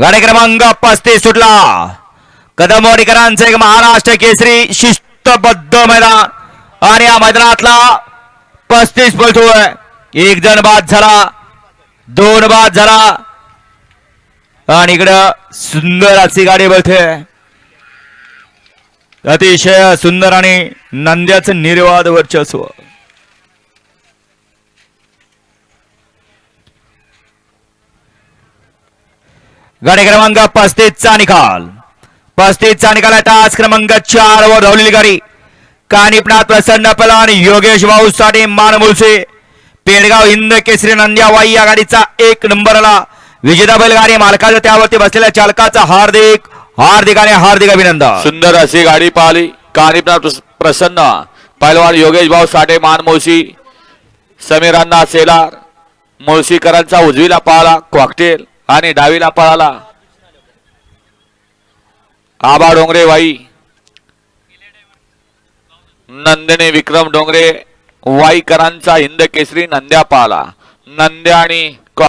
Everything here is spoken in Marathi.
गाडी क्रमांक पस्तीस सुटला. कदमवाडीकरांचं एक महाराष्ट्र केसरी शिस्तबद्ध मैदान. आणि या मैदानातला पस्तीस पळतोय एक जण बाद झाला. दोन बाद झाला. आणि इकडं सुंदर अशी गाडी बळते अतिशय सुंदर आणि नंद्याचं निर्वाद वर्चस्व. गाडी क्रमांक पस्तीसचा निकाल. पस्तीसचा निकाल आता आज क्रमांक चार वर धावलेली गाडी. कानिपनाथ प्रसन्न पलान योगेश भाऊ साठी मानमुळसे पेडगाव हिंद केसरी नंद्यावाई या गाडीचा एक नंबरला विजेता बैलगाडी मालकाचा त्यावरती बसलेल्या चालकाचा हार्दिक हार्दिक आणि हार्दिक अभिनंदन. सुंदर अशी गाडी पाहिली. कानिपनाथ प्रसन्न पैलवान योगेश भाऊ साठे मान समीरांना सेलार मुळशीकरांचा उजवीला पाहला कॉकटेल आणि डावीला पळाला. आबा डोंगरे वाई. नंदिनी विक्रम डोंगरे वाईकरांचा हिंद केसरी नंद्या पाला. नंद्या आणि